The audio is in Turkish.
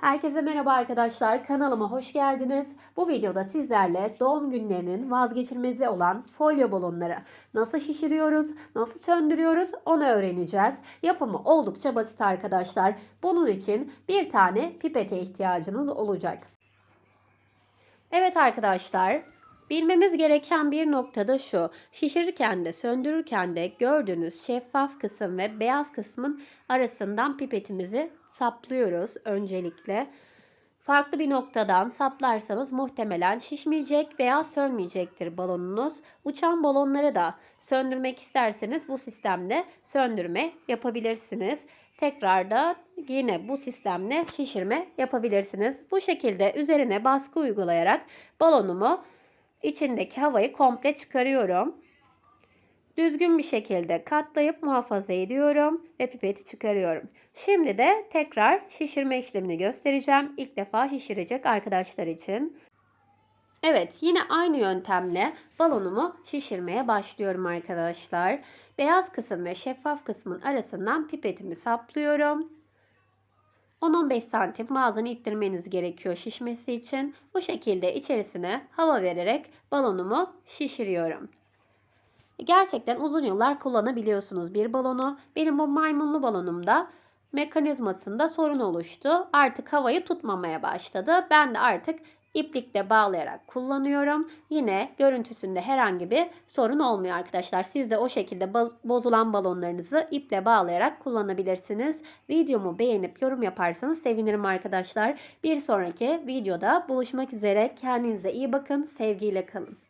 Herkese merhaba arkadaşlar. Kanalıma hoş geldiniz. Bu videoda sizlerle doğum günlerinin vazgeçilmezi olan folyo balonları nasıl şişiriyoruz, nasıl söndürüyoruz onu öğreneceğiz. Yapımı oldukça basit arkadaşlar. Bunun için bir tane pipete ihtiyacınız olacak. Evet arkadaşlar, bilmemiz gereken bir noktada şu. Şişirirken de söndürürken de gördüğünüz şeffaf kısım ve beyaz kısmın arasından pipetimizi saplıyoruz öncelikle. Farklı bir noktadan saplarsanız muhtemelen şişmeyecek veya sönmeyecektir balonunuz. Uçan balonları da söndürmek isterseniz bu sistemde söndürme yapabilirsiniz. Tekrar da yine bu sistemle şişirme yapabilirsiniz. Bu şekilde üzerine baskı uygulayarak balonumu içindeki havayı komple çıkarıyorum. Düzgün bir şekilde katlayıp muhafaza ediyorum ve pipeti çıkarıyorum. Şimdi de tekrar şişirme işlemini göstereceğim. İlk defa şişirecek arkadaşlar için. Evet yine aynı yöntemle balonumu şişirmeye başlıyorum arkadaşlar. Beyaz kısım ve şeffaf kısmın arasından pipetimi saplıyorum. 10-15 santim bazen ittirmeniz gerekiyor şişmesi için. Bu şekilde içerisine hava vererek balonumu şişiriyorum. Gerçekten uzun yıllar kullanabiliyorsunuz bir balonu. Benim bu maymunlu balonumda mekanizmasında sorun oluştu. Artık havayı tutmamaya başladı. Ben de artık iplikle bağlayarak kullanıyorum. Yine görüntüsünde herhangi bir sorun olmuyor arkadaşlar. Siz de o şekilde bozulan balonlarınızı iple bağlayarak kullanabilirsiniz. Videomu beğenip yorum yaparsanız sevinirim arkadaşlar. Bir sonraki videoda buluşmak üzere. Kendinize iyi bakın. Sevgiyle kalın.